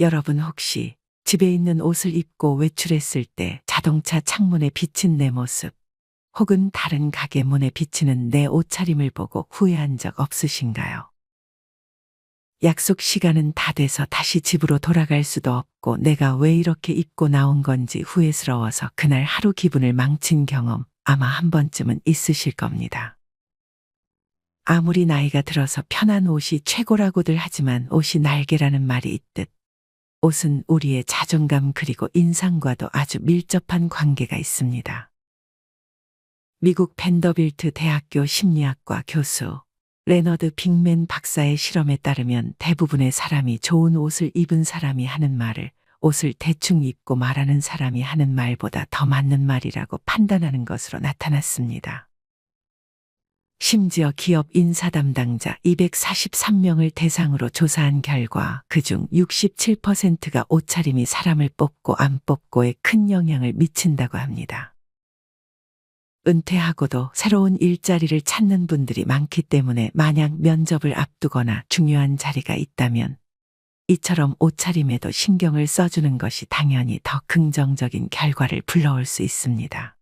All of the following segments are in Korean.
여러분 혹시 집에 있는 옷을 입고 외출했을 때 자동차 창문에 비친 내 모습 혹은 다른 가게 문에 비치는 내 옷차림을 보고 후회한 적 없으신가요? 약속 시간은 다 돼서 다시 집으로 돌아갈 수도 없고 내가 왜 이렇게 입고 나온 건지 후회스러워서 그날 하루 기분을 망친 경험 아마 한 번쯤은 있으실 겁니다. 아무리 나이가 들어서 편한 옷이 최고라고들 하지만 옷이 날개라는 말이 있듯 옷은 우리의 자존감 그리고 인상과도 아주 밀접한 관계가 있습니다. 미국 벤더빌트 대학교 심리학과 교수 레너드 빅맨 박사의 실험에 따르면 대부분의 사람이 좋은 옷을 입은 사람이 하는 말을 옷을 대충 입고 말하는 사람이 하는 말보다 더 맞는 말이라고 판단하는 것으로 나타났습니다. 심지어 기업 인사 담당자 243명을 대상으로 조사한 결과 그중 67%가 옷차림이 사람을 뽑고 안 뽑고에 큰 영향을 미친다고 합니다. 은퇴하고도 새로운 일자리를 찾는 분들이 많기 때문에 만약 면접을 앞두거나 중요한 자리가 있다면 이처럼 옷차림에도 신경을 써주는 것이 당연히 더 긍정적인 결과를 불러올 수 있습니다.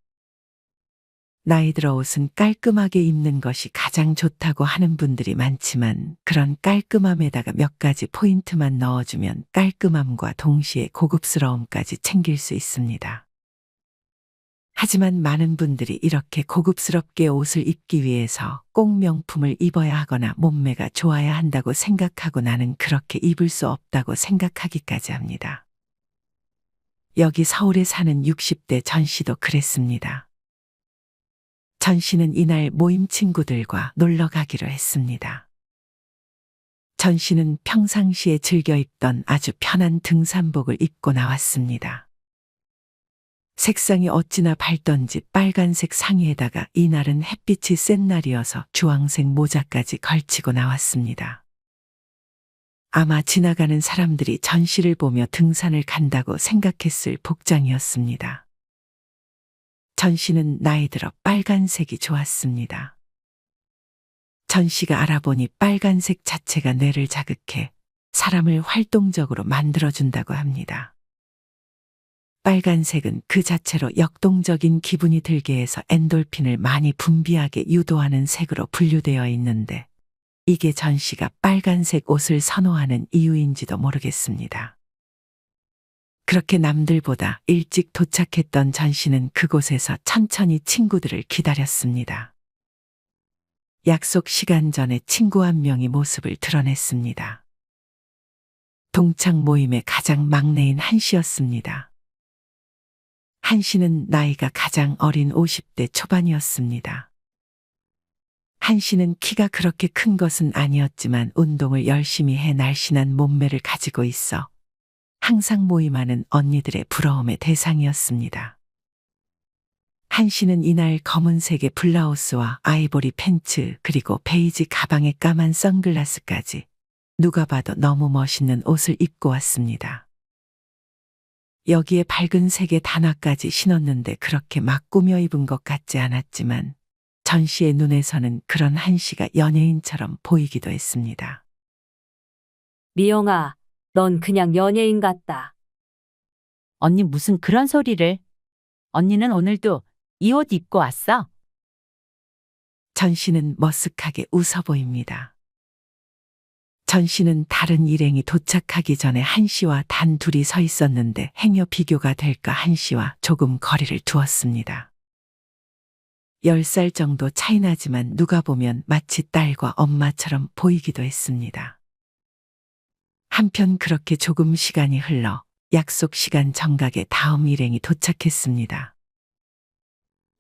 나이 들어 옷은 깔끔하게 입는 것이 가장 좋다고 하는 분들이 많지만 그런 깔끔함에다가 몇 가지 포인트만 넣어주면 깔끔함과 동시에 고급스러움까지 챙길 수 있습니다. 하지만 많은 분들이 이렇게 고급스럽게 옷을 입기 위해서 꼭 명품을 입어야 하거나 몸매가 좋아야 한다고 생각하고 나는 그렇게 입을 수 없다고 생각하기까지 합니다. 여기 서울에 사는 60대 전 씨도 그랬습니다. 전 씨는 이날 모임 친구들과 놀러 가기로 했습니다. 전 씨는 평상시에 즐겨 입던 아주 편한 등산복을 입고 나왔습니다. 색상이 어찌나 밝던지 빨간색 상의에다가 이날은 햇빛이 센 날이어서 주황색 모자까지 걸치고 나왔습니다. 아마 지나가는 사람들이 전시를 보며 등산을 간다고 생각했을 복장이었습니다. 전시는 나이 들어 빨간색이 좋았습니다. 전시가 알아보니 빨간색 자체가 뇌를 자극해 사람을 활동적으로 만들어준다고 합니다. 빨간색은 그 자체로 역동적인 기분이 들게 해서 엔돌핀을 많이 분비하게 유도하는 색으로 분류되어 있는데 이게 전 씨가 빨간색 옷을 선호하는 이유인지도 모르겠습니다. 그렇게 남들보다 일찍 도착했던 전 씨는 그곳에서 천천히 친구들을 기다렸습니다. 약속 시간 전에 친구 한 명이 모습을 드러냈습니다. 동창 모임의 가장 막내인 한 씨였습니다. 한 씨는 나이가 가장 어린 50대 초반이었습니다. 한 씨는 키가 그렇게 큰 것은 아니었지만 운동을 열심히 해 날씬한 몸매를 가지고 있어 항상 모임하는 언니들의 부러움의 대상이었습니다. 한 씨는 이날 검은색의 블라우스와 아이보리 팬츠 그리고 베이지 가방에 까만 선글라스까지 누가 봐도 너무 멋있는 옷을 입고 왔습니다. 여기에 밝은 색의 단화까지 신었는데 그렇게 막 꾸며 입은 것 같지 않았지만 전 씨의 눈에서는 그런 한 씨가 연예인처럼 보이기도 했습니다. 미영아, 넌 그냥 연예인 같다. 언니 무슨 그런 소리를. 언니는 오늘도 이 옷 입고 왔어? 전 씨는 머쓱하게 웃어 보입니다. 전 씨는 다른 일행이 도착하기 전에 한 씨와 단 둘이 서 있었는데 행여 비교가 될까 한 씨와 조금 거리를 두었습니다. 10살 정도 차이 나지만 누가 보면 마치 딸과 엄마처럼 보이기도 했습니다. 한편 그렇게 조금 시간이 흘러 약속 시간 정각에 다음 일행이 도착했습니다.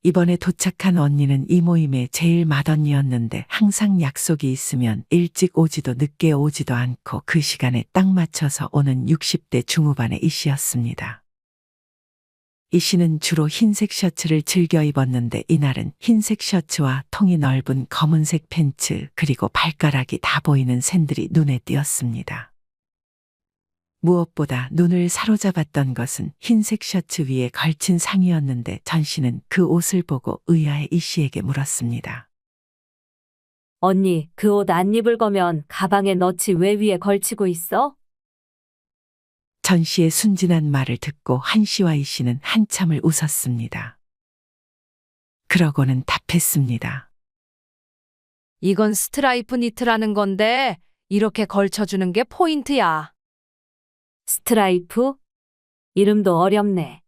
이번에 도착한 언니는 이 모임의 제일 맏언니였는데 항상 약속이 있으면 일찍 오지도 늦게 오지도 않고 그 시간에 딱 맞춰서 오는 60대 중후반의 이 씨였습니다. 이 씨는 주로 흰색 셔츠를 즐겨 입었는데 이날은 흰색 셔츠와 통이 넓은 검은색 팬츠 그리고 발가락이 다 보이는 샌들이 눈에 띄었습니다. 무엇보다 눈을 사로잡았던 것은 흰색 셔츠 위에 걸친 상의였는데 전 씨는 그 옷을 보고 의아해 이 씨에게 물었습니다. 언니, 그 옷 안 입을 거면 가방에 넣지 왜 위에 걸치고 있어? 전 씨의 순진한 말을 듣고 한 씨와 이 씨는 한참을 웃었습니다. 그러고는 답했습니다. 이건 스트라이프 니트라는 건데 이렇게 걸쳐주는 게 포인트야. 스트라이프? 이름도 어렵네.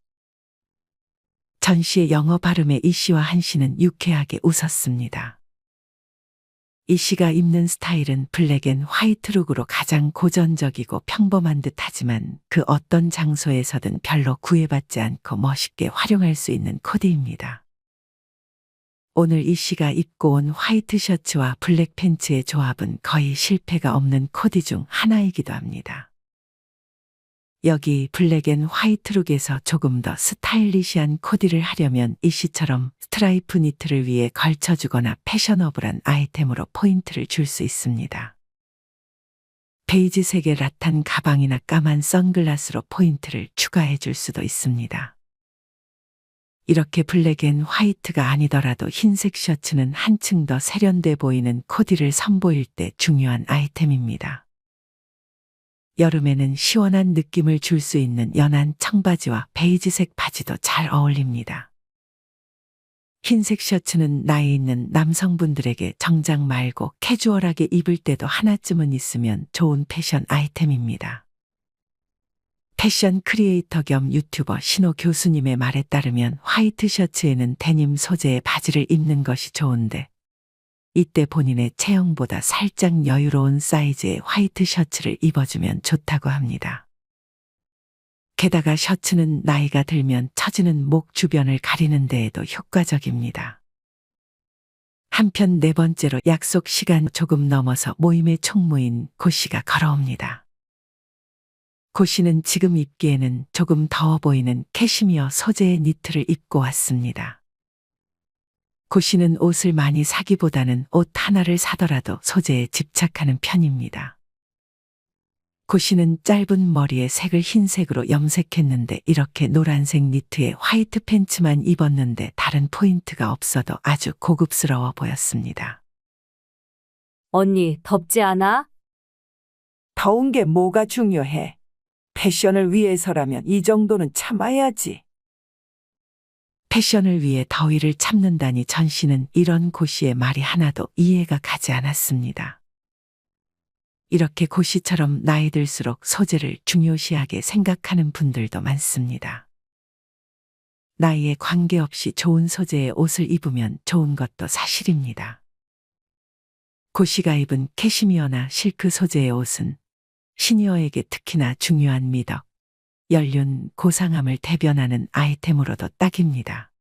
전 씨의 영어 발음에 이 씨와 한 씨는 유쾌하게 웃었습니다. 이 씨가 입는 스타일은 블랙 앤 화이트 룩으로 가장 고전적이고 평범한 듯 하지만 그 어떤 장소에서든 별로 구애받지 않고 멋있게 활용할 수 있는 코디입니다. 오늘 이 씨가 입고 온 화이트 셔츠와 블랙 팬츠의 조합은 거의 실패가 없는 코디 중 하나이기도 합니다. 여기 블랙 앤 화이트 룩에서 조금 더 스타일리시한 코디를 하려면 이 씨처럼 스트라이프 니트를 위해 걸쳐주거나 패셔너블한 아이템으로 포인트를 줄 수 있습니다. 베이지색의 라탄 가방이나 까만 선글라스로 포인트를 추가해 줄 수도 있습니다. 이렇게 블랙 앤 화이트가 아니더라도 흰색 셔츠는 한층 더 세련돼 보이는 코디를 선보일 때 중요한 아이템입니다. 여름에는 시원한 느낌을 줄 수 있는 연한 청바지와 베이지색 바지도 잘 어울립니다. 흰색 셔츠는 나이 있는 남성분들에게 정장 말고 캐주얼하게 입을 때도 하나쯤은 있으면 좋은 패션 아이템입니다. 패션 크리에이터 겸 유튜버 신호 교수님의 말에 따르면 화이트 셔츠에는 데님 소재의 바지를 입는 것이 좋은데 이때 본인의 체형보다 살짝 여유로운 사이즈의 화이트 셔츠를 입어주면 좋다고 합니다. 게다가 셔츠는 나이가 들면 처지는 목 주변을 가리는 데에도 효과적입니다. 한편 네 번째로 약속 시간 조금 넘어서 모임의 총무인 고 씨가 걸어옵니다. 고 씨는 지금 입기에는 조금 더워 보이는 캐시미어 소재의 니트를 입고 왔습니다. 고 씨는 옷을 많이 사기보다는 옷 하나를 사더라도 소재에 집착하는 편입니다. 고 씨는 짧은 머리에 색을 흰색으로 염색했는데 이렇게 노란색 니트에 화이트 팬츠만 입었는데 다른 포인트가 없어도 아주 고급스러워 보였습니다. 언니, 덥지 않아? 더운 게 뭐가 중요해? 패션을 위해서라면 이 정도는 참아야지. 패션을 위해 더위를 참는다니 전 씨는 이런 고 씨의 말이 하나도 이해가 가지 않았습니다. 이렇게 고 씨처럼 나이 들수록 소재를 중요시하게 생각하는 분들도 많습니다. 나이에 관계없이 좋은 소재의 옷을 입으면 좋은 것도 사실입니다. 고 씨가 입은 캐시미어나 실크 소재의 옷은 시니어에게 특히나 중요한 미덕, 연륜, 고상함을 대변하는 아이템으로도 딱입니다.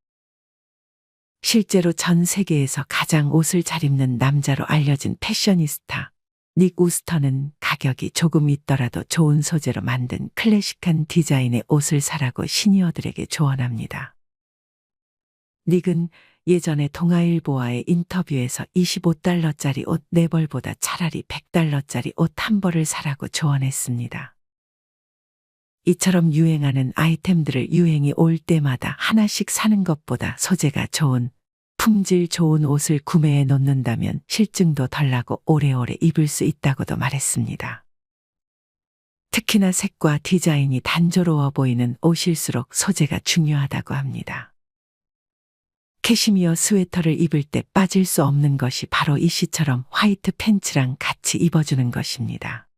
실제로 전 세계에서 가장 옷을 잘 입는 남자로 알려진 패셔니스타 닉 우스터는 가격이 조금 있더라도 좋은 소재로 만든 클래식한 디자인의 옷을 사라고 시니어들에게 조언합니다. 닉은 예전에 동아일보와의 인터뷰에서 25달러짜리 옷 4벌보다 차라리 100달러짜리 옷 한 벌을 사라고 조언했습니다. 이처럼 유행하는 아이템들을 유행이 올 때마다 하나씩 사는 것보다 소재가 좋은 품질 좋은 옷을 구매해 놓는다면 실증도 덜 나고 오래오래 입을 수 있다고도 말했습니다. 특히나 색과 디자인이 단조로워 보이는 옷일수록 소재가 중요하다고 합니다. 캐시미어 스웨터를 입을 때 빠질 수 없는 것이 바로 이 씨처럼 화이트 팬츠랑 같이 입어주는 것입니다.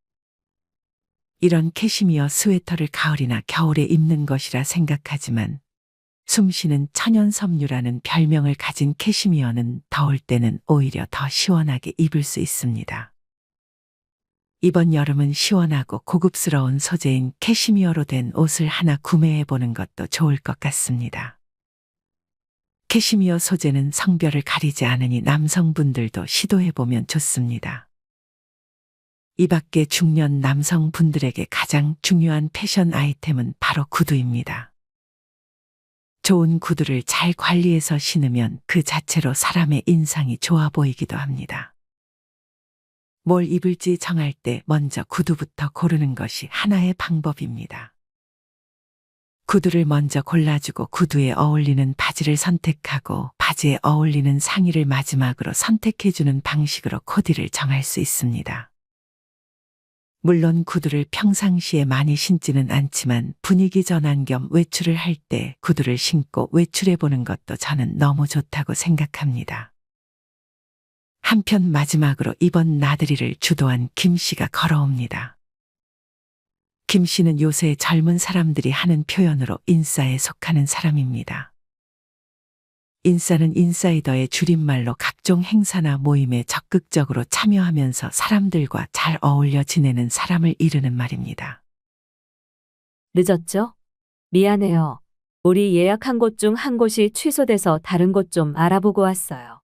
이런 캐시미어 스웨터를 가을이나 겨울에 입는 것이라 생각하지만 숨쉬는 천연 섬유라는 별명을 가진 캐시미어는 더울 때는 오히려 더 시원하게 입을 수 있습니다. 이번 여름은 시원하고 고급스러운 소재인 캐시미어로 된 옷을 하나 구매해 보는 것도 좋을 것 같습니다. 캐시미어 소재는 성별을 가리지 않으니 남성분들도 시도해 보면 좋습니다. 이 밖에 중년 남성분들에게 가장 중요한 패션 아이템은 바로 구두입니다. 좋은 구두를 잘 관리해서 신으면 그 자체로 사람의 인상이 좋아 보이기도 합니다. 뭘 입을지 정할 때 먼저 구두부터 고르는 것이 하나의 방법입니다. 구두를 먼저 골라주고 구두에 어울리는 바지를 선택하고 바지에 어울리는 상의를 마지막으로 선택해주는 방식으로 코디를 정할 수 있습니다. 물론 구두를 평상시에 많이 신지는 않지만 분위기 전환 겸 외출을 할 때 구두를 신고 외출해 보는 것도 저는 너무 좋다고 생각합니다. 한편 마지막으로 이번 나들이를 주도한 김 씨가 걸어옵니다. 김 씨는 요새 젊은 사람들이 하는 표현으로 인싸에 속하는 사람입니다. 인싸는 인사이더의 줄임말로 각종 행사나 모임에 적극적으로 참여하면서 사람들과 잘 어울려 지내는 사람을 이르는 말입니다. 늦었죠? 미안해요. 우리 예약한 곳 중 한 곳이 취소돼서 다른 곳 좀 알아보고 왔어요.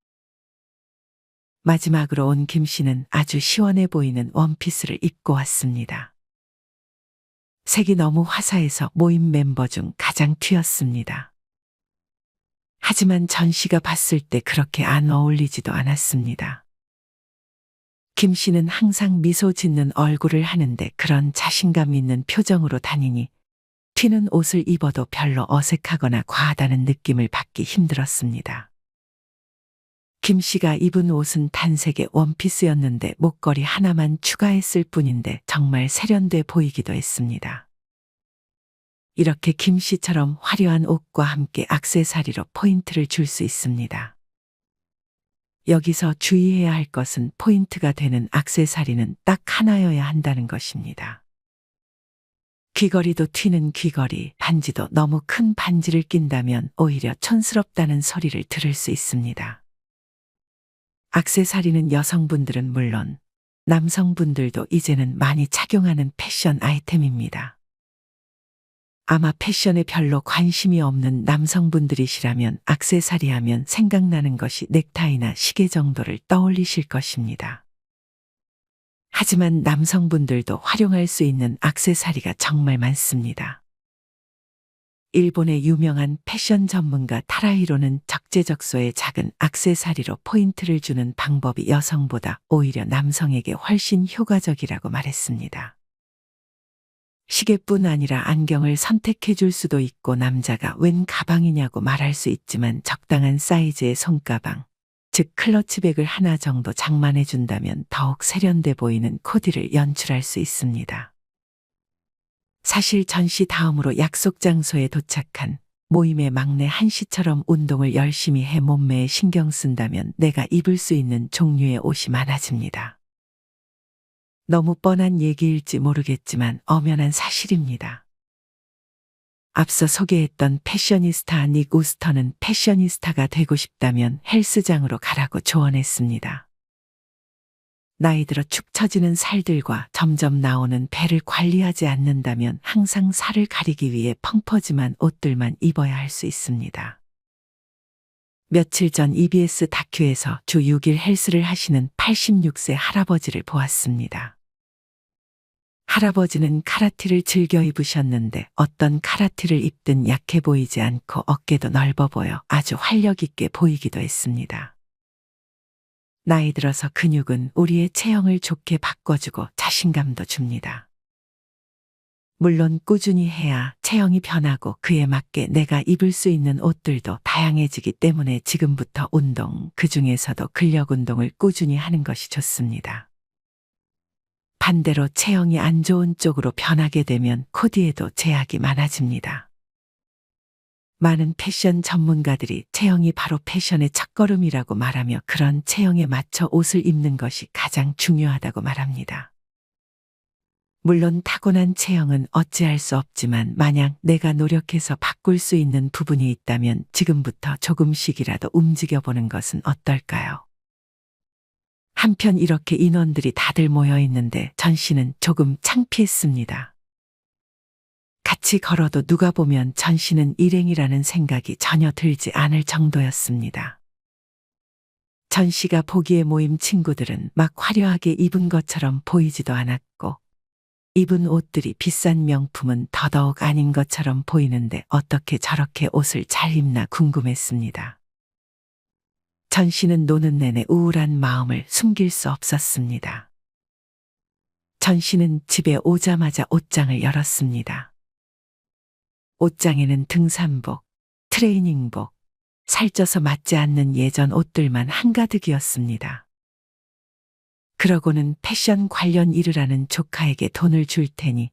마지막으로 온 김 씨는 아주 시원해 보이는 원피스를 입고 왔습니다. 색이 너무 화사해서 모임 멤버 중 가장 튀었습니다. 하지만 전 씨가 봤을 때 그렇게 안 어울리지도 않았습니다. 김 씨는 항상 미소 짓는 얼굴을 하는데 그런 자신감 있는 표정으로 다니니 튀는 옷을 입어도 별로 어색하거나 과하다는 느낌을 받기 힘들었습니다. 김 씨가 입은 옷은 단색의 원피스였는데 목걸이 하나만 추가했을 뿐인데 정말 세련돼 보이기도 했습니다. 이렇게 김 씨처럼 화려한 옷과 함께 악세사리로 포인트를 줄 수 있습니다. 여기서 주의해야 할 것은 포인트가 되는 악세사리는 딱 하나여야 한다는 것입니다. 귀걸이도 튀는 귀걸이, 반지도 너무 큰 반지를 낀다면 오히려 촌스럽다는 소리를 들을 수 있습니다. 악세사리는 여성분들은 물론 남성분들도 이제는 많이 착용하는 패션 아이템입니다. 아마 패션에 별로 관심이 없는 남성분들이시라면 악세사리 하면 생각나는 것이 넥타이나 시계 정도를 떠올리실 것입니다. 하지만 남성분들도 활용할 수 있는 악세사리가 정말 많습니다. 일본의 유명한 패션 전문가 타라히로는 적재적소에 작은 악세사리로 포인트를 주는 방법이 여성보다 오히려 남성에게 훨씬 효과적이라고 말했습니다. 시계뿐 아니라 안경을 선택해 줄 수도 있고 남자가 웬 가방이냐고 말할 수 있지만 적당한 사이즈의 손가방, 즉 클러치백을 하나 정도 장만해 준다면 더욱 세련돼 보이는 코디를 연출할 수 있습니다. 사실 전시 다음으로 약속 장소에 도착한 모임의 막내 한시처럼 운동을 열심히 해 몸매에 신경 쓴다면 내가 입을 수 있는 종류의 옷이 많아집니다. 너무 뻔한 얘기일지 모르겠지만 엄연한 사실입니다. 앞서 소개했던 패셔니스타 닉 우스터는 패셔니스타가 되고 싶다면 헬스장으로 가라고 조언했습니다. 나이 들어 축 처지는 살들과 점점 나오는 배를 관리하지 않는다면 항상 살을 가리기 위해 펑퍼짐한 옷들만 입어야 할 수 있습니다. 며칠 전 EBS 다큐에서 주 6일 헬스를 하시는 86세 할아버지를 보았습니다. 할아버지는 카라티를 즐겨 입으셨는데 어떤 카라티를 입든 약해 보이지 않고 어깨도 넓어 보여 아주 활력 있게 보이기도 했습니다. 나이 들어서 근육은 우리의 체형을 좋게 바꿔주고 자신감도 줍니다. 물론 꾸준히 해야 체형이 변하고 그에 맞게 내가 입을 수 있는 옷들도 다양해지기 때문에 지금부터 운동, 그 중에서도 근력 운동을 꾸준히 하는 것이 좋습니다. 반대로 체형이 안 좋은 쪽으로 변하게 되면 코디에도 제약이 많아집니다. 많은 패션 전문가들이 체형이 바로 패션의 첫걸음이라고 말하며 그런 체형에 맞춰 옷을 입는 것이 가장 중요하다고 말합니다. 물론 타고난 체형은 어찌할 수 없지만 만약 내가 노력해서 바꿀 수 있는 부분이 있다면 지금부터 조금씩이라도 움직여 보는 것은 어떨까요? 한편 이렇게 인원들이 다들 모여 있는데 전 씨는 조금 창피했습니다. 같이 걸어도 누가 보면 전 씨는 일행이라는 생각이 전혀 들지 않을 정도였습니다. 전 씨가 보기에 모임 친구들은 막 화려하게 입은 것처럼 보이지도 않았고 입은 옷들이 비싼 명품은 더더욱 아닌 것처럼 보이는데 어떻게 저렇게 옷을 잘 입나 궁금했습니다. 전 씨는 노는 내내 우울한 마음을 숨길 수 없었습니다. 전 씨는 집에 오자마자 옷장을 열었습니다. 옷장에는 등산복, 트레이닝복, 살쪄서 맞지 않는 예전 옷들만 한가득이었습니다. 그러고는 패션 관련 일을 하는 조카에게 돈을 줄 테니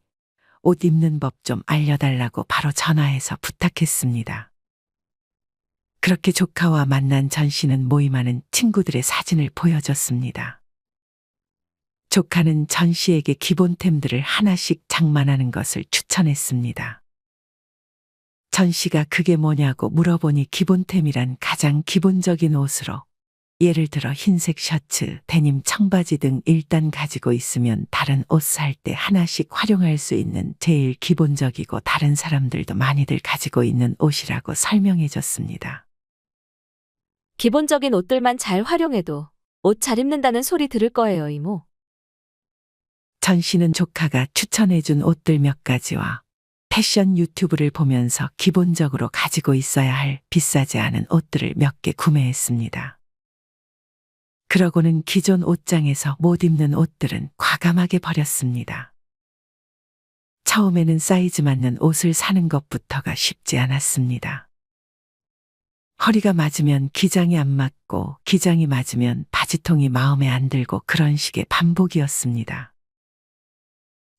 옷 입는 법 좀 알려달라고 바로 전화해서 부탁했습니다. 그렇게 조카와 만난 전 씨는 모임하는 친구들의 사진을 보여줬습니다. 조카는 전 씨에게 기본템들을 하나씩 장만하는 것을 추천했습니다. 전 씨가 그게 뭐냐고 물어보니 기본템이란 가장 기본적인 옷으로 예를 들어 흰색 셔츠, 데님 청바지 등 일단 가지고 있으면 다른 옷 살 때 하나씩 활용할 수 있는 제일 기본적이고 다른 사람들도 많이들 가지고 있는 옷이라고 설명해 줬습니다. 기본적인 옷들만 잘 활용해도 옷 잘 입는다는 소리 들을 거예요, 이모. 전 씨는 조카가 추천해 준 옷들 몇 가지와 패션 유튜브를 보면서 기본적으로 가지고 있어야 할 비싸지 않은 옷들을 몇 개 구매했습니다. 그러고는 기존 옷장에서 못 입는 옷들은 과감하게 버렸습니다. 처음에는 사이즈 맞는 옷을 사는 것부터가 쉽지 않았습니다. 허리가 맞으면 기장이 안 맞고 기장이 맞으면 바지통이 마음에 안 들고 그런 식의 반복이었습니다.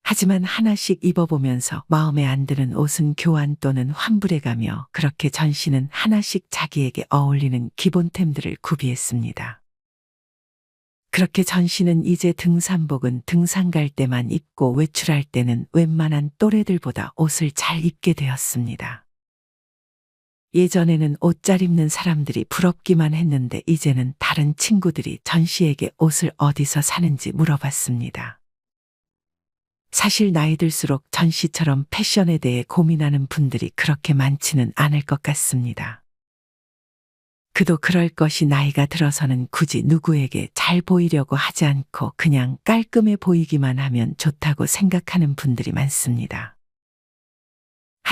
하지만 하나씩 입어보면서 마음에 안 드는 옷은 교환 또는 환불해 가며 그렇게 전 씨는 하나씩 자기에게 어울리는 기본템들을 구비했습니다. 그렇게 전 씨는 이제 등산복은 등산 갈 때만 입고 외출할 때는 웬만한 또래들보다 옷을 잘 입게 되었습니다. 예전에는 옷 잘 입는 사람들이 부럽기만 했는데 이제는 다른 친구들이 전 씨에게 옷을 어디서 사는지 물어봤습니다. 사실 나이 들수록 전 씨처럼 패션에 대해 고민하는 분들이 그렇게 많지는 않을 것 같습니다. 그도 그럴 것이 나이가 들어서는 굳이 누구에게 잘 보이려고 하지 않고 그냥 깔끔해 보이기만 하면 좋다고 생각하는 분들이 많습니다.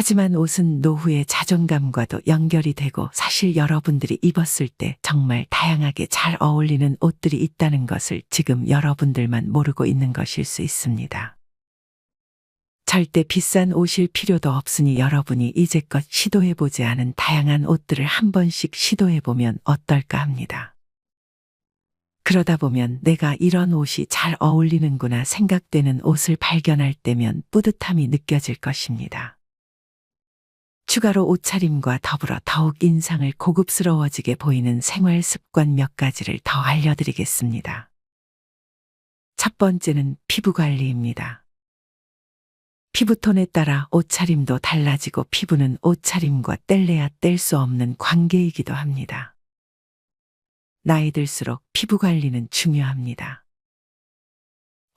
하지만 옷은 노후의 자존감과도 연결이 되고 사실 여러분들이 입었을 때 정말 다양하게 잘 어울리는 옷들이 있다는 것을 지금 여러분들만 모르고 있는 것일 수 있습니다. 절대 비싼 옷일 필요도 없으니 여러분이 이제껏 시도해보지 않은 다양한 옷들을 한 번씩 시도해보면 어떨까 합니다. 그러다 보면 내가 이런 옷이 잘 어울리는구나 생각되는 옷을 발견할 때면 뿌듯함이 느껴질 것입니다. 추가로 옷차림과 더불어 더욱 인상을 고급스러워지게 보이는 생활 습관 몇 가지를 더 알려드리겠습니다. 첫 번째는 피부 관리입니다. 피부톤에 따라 옷차림도 달라지고 피부는 옷차림과 뗄래야 뗄 수 없는 관계이기도 합니다. 나이 들수록 피부 관리는 중요합니다.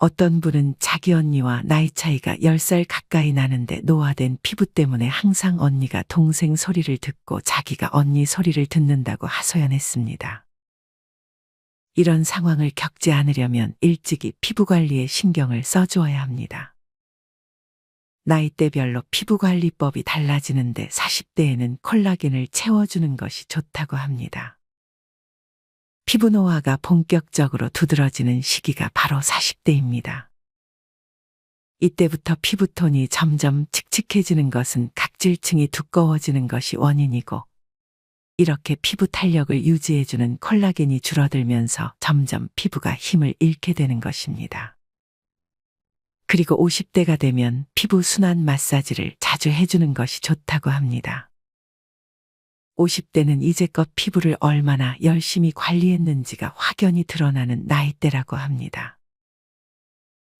어떤 분은 자기 언니와 나이 차이가 10살 가까이 나는데 노화된 피부 때문에 항상 언니가 동생 소리를 듣고 자기가 언니 소리를 듣는다고 하소연했습니다. 이런 상황을 겪지 않으려면 일찍이 피부 관리에 신경을 써주어야 합니다. 나이대별로 피부 관리법이 달라지는데 40대에는 콜라겐을 채워주는 것이 좋다고 합니다. 피부 노화가 본격적으로 두드러지는 시기가 바로 40대입니다. 이때부터 피부톤이 점점 칙칙해지는 것은 각질층이 두꺼워지는 것이 원인이고, 이렇게 피부 탄력을 유지해주는 콜라겐이 줄어들면서 점점 피부가 힘을 잃게 되는 것입니다. 그리고 50대가 되면 피부 순환 마사지를 자주 해주는 것이 좋다고 합니다. 50대는 이제껏 피부를 얼마나 열심히 관리했는지가 확연히 드러나는 나이대라고 합니다.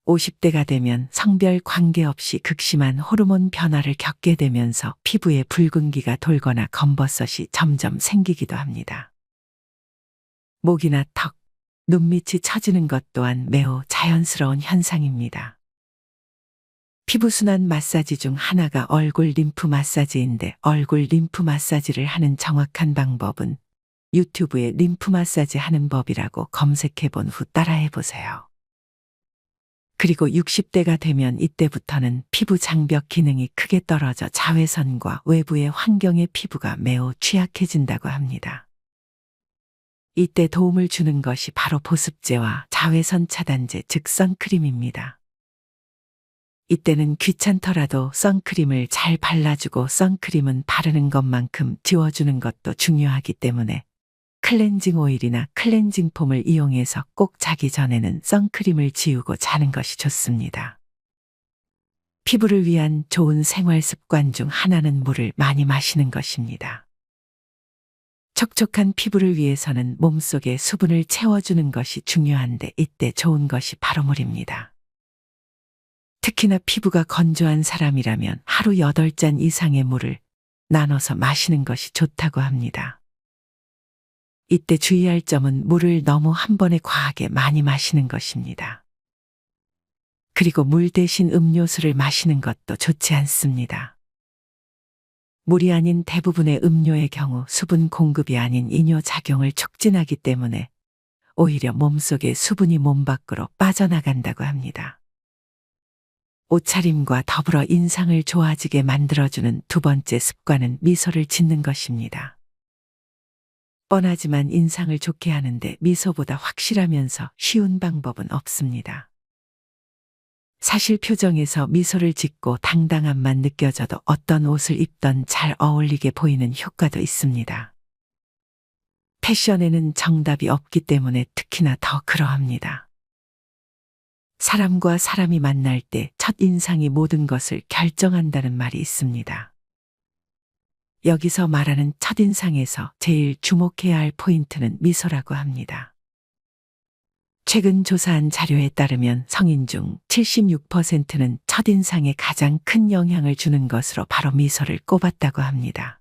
50대가 되면 성별 관계없이 극심한 호르몬 변화를 겪게 되면서 피부에 붉은기가 돌거나 검버섯이 점점 생기기도 합니다. 목이나 턱, 눈밑이 처지는 것 또한 매우 자연스러운 현상입니다. 피부순환 마사지 중 하나가 얼굴 림프 마사지인데 얼굴 림프 마사지를 하는 정확한 방법은 유튜브에 림프 마사지 하는 법이라고 검색해 본 후 따라해 보세요. 그리고 60대가 되면 이때부터는 피부 장벽 기능이 크게 떨어져 자외선과 외부의 환경의 피부가 매우 취약해진다고 합니다. 이때 도움을 주는 것이 바로 보습제와 자외선 차단제 즉 선크림입니다. 이때는 귀찮더라도 선크림을 잘 발라주고 선크림은 바르는 것만큼 지워주는 것도 중요하기 때문에 클렌징 오일이나 클렌징 폼을 이용해서 꼭 자기 전에는 선크림을 지우고 자는 것이 좋습니다. 피부를 위한 좋은 생활 습관 중 하나는 물을 많이 마시는 것입니다. 촉촉한 피부를 위해서는 몸속에 수분을 채워주는 것이 중요한데 이때 좋은 것이 바로 물입니다. 특히나 피부가 건조한 사람이라면 하루 8잔 이상의 물을 나눠서 마시는 것이 좋다고 합니다. 이때 주의할 점은 물을 너무 한 번에 과하게 많이 마시는 것입니다. 그리고 물 대신 음료수를 마시는 것도 좋지 않습니다. 물이 아닌 대부분의 음료의 경우 수분 공급이 아닌 이뇨 작용을 촉진하기 때문에 오히려 몸속의 수분이 몸 밖으로 빠져나간다고 합니다. 옷차림과 더불어 인상을 좋아지게 만들어주는 두 번째 습관은 미소를 짓는 것입니다. 뻔하지만 인상을 좋게 하는데 미소보다 확실하면서 쉬운 방법은 없습니다. 사실 표정에서 미소를 짓고 당당함만 느껴져도 어떤 옷을 입던 잘 어울리게 보이는 효과도 있습니다. 패션에는 정답이 없기 때문에 특히나 더 그러합니다. 사람과 사람이 만날 때 첫 인상이 모든 것을 결정한다는 말이 있습니다. 여기서 말하는 첫 인상에서 제일 주목해야 할 포인트는 미소라고 합니다. 최근 조사한 자료에 따르면 성인 중 76%는 첫인상에 가장 큰 영향을 주는 것으로 바로 미소를 꼽았다고 합니다.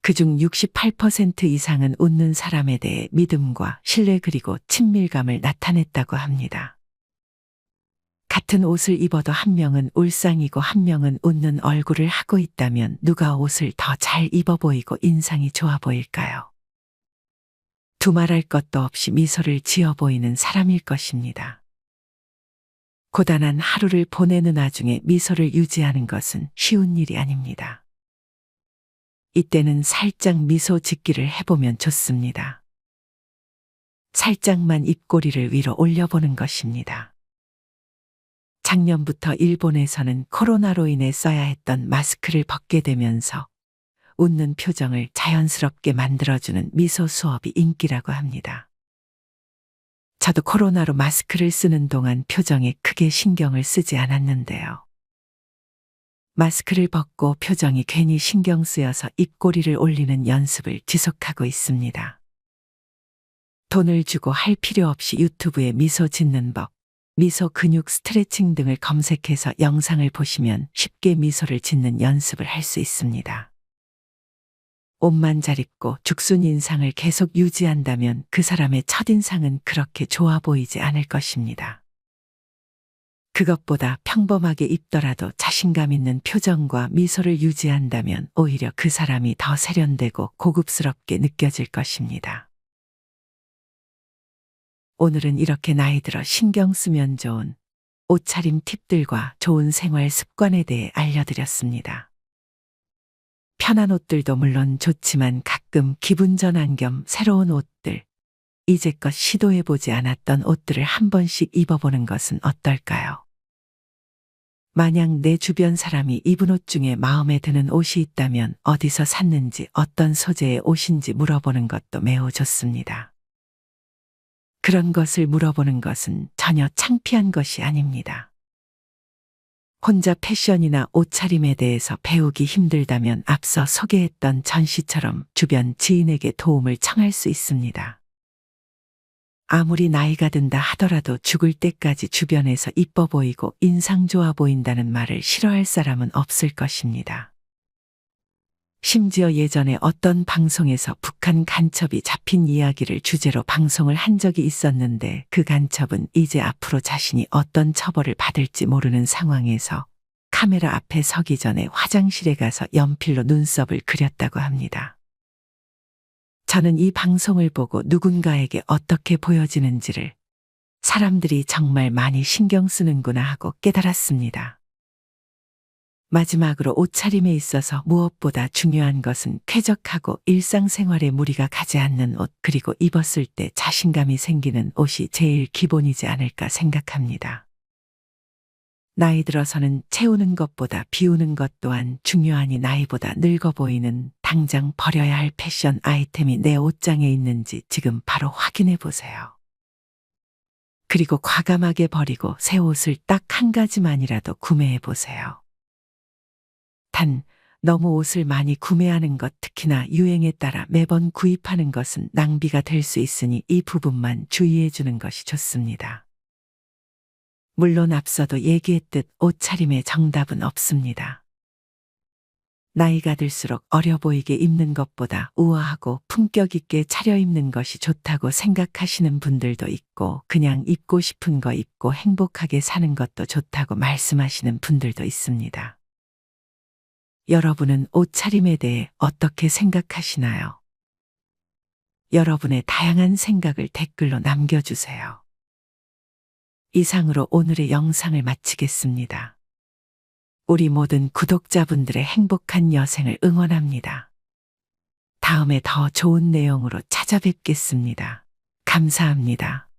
그중 68% 이상은 웃는 사람에 대해 믿음과 신뢰 그리고 친밀감을 나타냈다고 합니다. 같은 옷을 입어도 한 명은 울상이고 한 명은 웃는 얼굴을 하고 있다면 누가 옷을 더 잘 입어 보이고 인상이 좋아 보일까요? 두말할 것도 없이 미소를 지어 보이는 사람일 것입니다. 고단한 하루를 보내는 와중에 미소를 유지하는 것은 쉬운 일이 아닙니다. 이때는 살짝 미소 짓기를 해보면 좋습니다. 살짝만 입꼬리를 위로 올려보는 것입니다. 작년부터 일본에서는 코로나로 인해 써야 했던 마스크를 벗게 되면서 웃는 표정을 자연스럽게 만들어주는 미소 수업이 인기라고 합니다. 저도 코로나로 마스크를 쓰는 동안 표정에 크게 신경을 쓰지 않았는데요. 마스크를 벗고 표정이 괜히 신경 쓰여서 입꼬리를 올리는 연습을 지속하고 있습니다. 돈을 주고 할 필요 없이 유튜브에 미소 짓는 법, 미소 근육 스트레칭 등을 검색해서 영상을 보시면 쉽게 미소를 짓는 연습을 할 수 있습니다. 옷만 잘 입고 죽순 인상을 계속 유지한다면 그 사람의 첫인상은 그렇게 좋아 보이지 않을 것입니다. 그것보다 평범하게 입더라도 자신감 있는 표정과 미소를 유지한다면 오히려 그 사람이 더 세련되고 고급스럽게 느껴질 것입니다. 오늘은 이렇게 나이 들어 신경 쓰면 좋은 옷차림 팁들과 좋은 생활 습관에 대해 알려드렸습니다. 편한 옷들도 물론 좋지만 가끔 기분 전환 겸 새로운 옷들, 이제껏 시도해보지 않았던 옷들을 한 번씩 입어보는 것은 어떨까요? 만약 내 주변 사람이 입은 옷 중에 마음에 드는 옷이 있다면 어디서 샀는지 어떤 소재의 옷인지 물어보는 것도 매우 좋습니다. 그런 것을 물어보는 것은 전혀 창피한 것이 아닙니다. 혼자 패션이나 옷차림에 대해서 배우기 힘들다면 앞서 소개했던 전시처럼 주변 지인에게 도움을 청할 수 있습니다. 아무리 나이가 든다 하더라도 죽을 때까지 주변에서 이뻐 보이고 인상 좋아 보인다는 말을 싫어할 사람은 없을 것입니다. 심지어 예전에 어떤 방송에서 북한 간첩이 잡힌 이야기를 주제로 방송을 한 적이 있었는데 그 간첩은 이제 앞으로 자신이 어떤 처벌을 받을지 모르는 상황에서 카메라 앞에 서기 전에 화장실에 가서 연필로 눈썹을 그렸다고 합니다. 저는 이 방송을 보고 누군가에게 어떻게 보여지는지를 사람들이 정말 많이 신경 쓰는구나 하고 깨달았습니다. 마지막으로 옷차림에 있어서 무엇보다 중요한 것은 쾌적하고 일상생활에 무리가 가지 않는 옷 그리고 입었을 때 자신감이 생기는 옷이 제일 기본이지 않을까 생각합니다. 나이 들어서는 채우는 것보다 비우는 것 또한 중요하니 나이보다 늙어 보이는 당장 버려야 할 패션 아이템이 내 옷장에 있는지 지금 바로 확인해 보세요. 그리고 과감하게 버리고 새 옷을 딱 한 가지만이라도 구매해 보세요. 단, 너무 옷을 많이 구매하는 것, 특히나 유행에 따라 매번 구입하는 것은 낭비가 될 수 있으니 이 부분만 주의해 주는 것이 좋습니다. 물론 앞서도 얘기했듯 옷차림의 정답은 없습니다. 나이가 들수록 어려 보이게 입는 것보다 우아하고 품격 있게 차려입는 것이 좋다고 생각하시는 분들도 있고 그냥 입고 싶은 거 입고 행복하게 사는 것도 좋다고 말씀하시는 분들도 있습니다. 여러분은 옷차림에 대해 어떻게 생각하시나요? 여러분의 다양한 생각을 댓글로 남겨주세요. 이상으로 오늘의 영상을 마치겠습니다. 우리 모든 구독자분들의 행복한 여생을 응원합니다. 다음에 더 좋은 내용으로 찾아뵙겠습니다. 감사합니다.